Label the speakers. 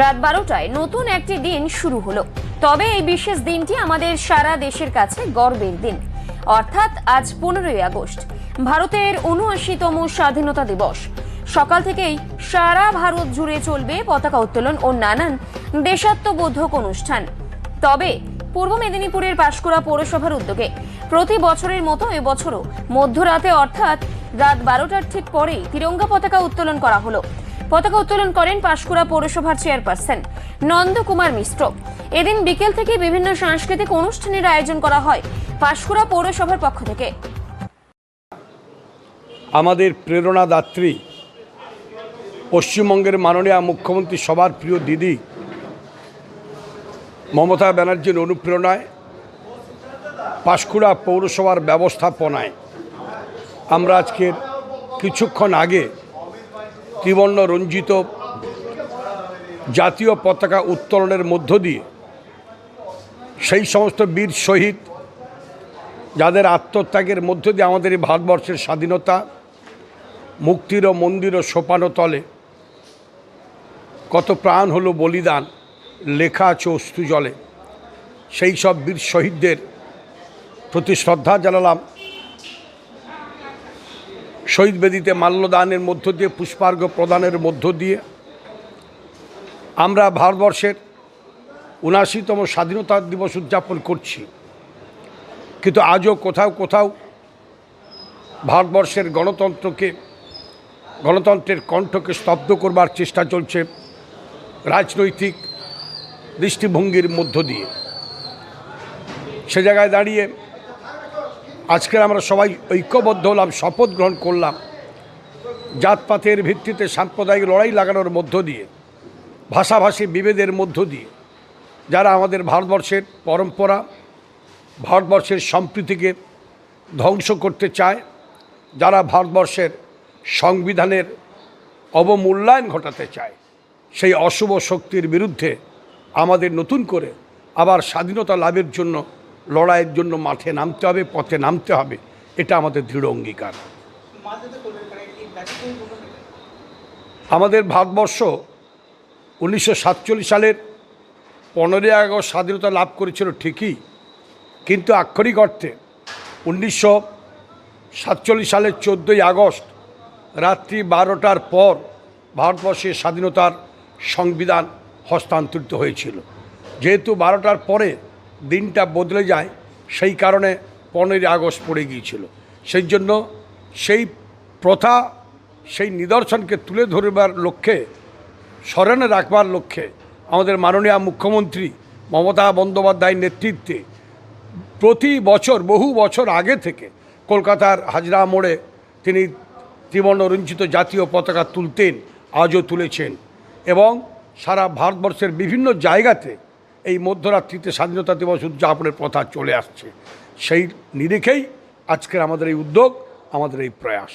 Speaker 1: রাত বারোটায় নতুন একটি দিন শুরু হলো। তবে এই বিশেষ দিনটি আমাদের সারা দেশের কাছে গর্বের দিন। অর্থাৎ আজ পনেরোই আগস্ট, ভারতের উনআশিতম স্বাধীনতা দিবস। সকাল থেকেই সারা ভারত জুড়ে চলবে পতাকা উত্তোলন ও নানান দেশাত্মবোধক অনুষ্ঠান। তবে পূর্ব মেদিনীপুরের পাশকুড়া পৌরসভার উদ্যোগে প্রতি বছরের মতো এবছরও মধ্যরাতে অর্থাৎ রাত বারোটার ঠিক পরেই তিরঙ্গা পতাকা উত্তোলন করা হলো। পতাকা উত্তোলন করেন পাঁশকুড়া পৌরসভার চেয়ারপারসন নন্দকুমার মিশ্র। এদিন বিকেল থেকে বিভিন্ন সাংস্কৃতিক অনুষ্ঠানের আয়োজন করা হয় পাঁশকুড়া পৌরসভার পক্ষ থেকে।
Speaker 2: আমাদের প্রেরণাদাত্রী, পশ্চিমবঙ্গের মাননীয় মুখ্যমন্ত্রী সবার প্রিয় দিদি, মমতা ব্যানার্জির অনুপ্রেরণায় পাঁশকুড়া পৌরসভার ব্যবস্থাপনায় আমরা আজকের কিছুক্ষণ আগে ত্রিবর্ণ রঞ্জিত জাতীয় পতাকা উত্তোলনের মধ্য দিয়ে সেই সমস্ত বীর শহীদ, যাদের আত্মত্যাগের মধ্য দিয়ে আমাদের এই ভারতবর্ষের স্বাধীনতা, মুক্তির ও মন্দির ও সোপানো তলে কত প্রাণ হলো বলিদান, লেখা আছে অস্তু জলে সেই সব বীর শহীদদের প্রতি শ্রদ্ধা জানালাম। শহীদ বেদিতে মাল্যদানের মধ্য দিয়ে, পুষ্পার্ঘ প্রদানের মধ্য দিয়ে আমরা ভারতবর্ষের উনাশিতম স্বাধীনতা দিবস উদযাপন করছি। কিন্তু আজও কোথাও কোথাও ভারতবর্ষের গণতন্ত্রকে, গণতন্ত্রের কণ্ঠকে স্তব্ধ করবার চেষ্টা চলছে রাজনৈতিক দৃষ্টিভঙ্গির মধ্য দিয়ে। সে জায়গায় দাঁড়িয়ে আজকে আমরা সবাই ঐক্যবদ্ধ হলাম, শপথ গ্রহণ করলাম জাতপাতের ভিত্তিতে সাম্প্রদায়িক লড়াই লাগানোর মধ্য দিয়ে, ভাষাভাষী বিভেদের মধ্য দিয়ে, যারা আমাদের ভারতবর্ষের পরম্পরা, ভারতবর্ষের সম্প্রীতিকে ধ্বংস করতে চায়, যারা ভারতবর্ষের সংবিধানের অবমূল্যায়ন ঘটাতে চায়, সেই অশুভ শক্তির বিরুদ্ধে আমাদের নতুন করে আবার স্বাধীনতা লাভের জন্য লড়াইয়ের জন্য মাঠে নামতে হবে, পথে নামতে হবে। এটা আমাদের দৃঢ় অঙ্গীকার। আমাদের ভারতবর্ষ উনিশশো সাতচল্লিশ সালের পনেরোই আগস্ট স্বাধীনতা লাভ করেছিল ঠিকই, কিন্তু আক্ষরিক অর্থে উনিশশো সাতচল্লিশ সালের চোদ্দোই আগস্ট, রাত্রি বারোটার পর ভারতবর্ষের স্বাধীনতার সংবিধান হস্তান্তরিত হয়েছিল। যেহেতু বারোটার পরে দিনটা বদলে যায়, সেই কারণে পনেরোই আগস্ট পড়ে গিয়েছিল। সেই জন্য সেই প্রথা, সেই নিদর্শনকে তুলে ধরবার লক্ষ্যে, স্মরণে রাখবার লক্ষ্যে আমাদের মাননীয় মুখ্যমন্ত্রী মমতা বন্দ্যোপাধ্যায়ের নেতৃত্বে প্রতি বছর, বহু বছর আগে থেকে কলকাতার হাজরা মোড়ে তিনি ত্রিবর্ণ রঞ্জিত জাতীয় পতাকা তুলতেন, আজও তুলেছেন এবং সারা ভারতবর্ষের বিভিন্ন জায়গাতে এই মধ্যরাত্রিতে স্বাধীনতা দিবস উদযাপনের প্রথা চলে আসছে। সেই নিরিখেই আজকের আমাদের এই উদ্যোগ, আমাদের এই প্রয়াস।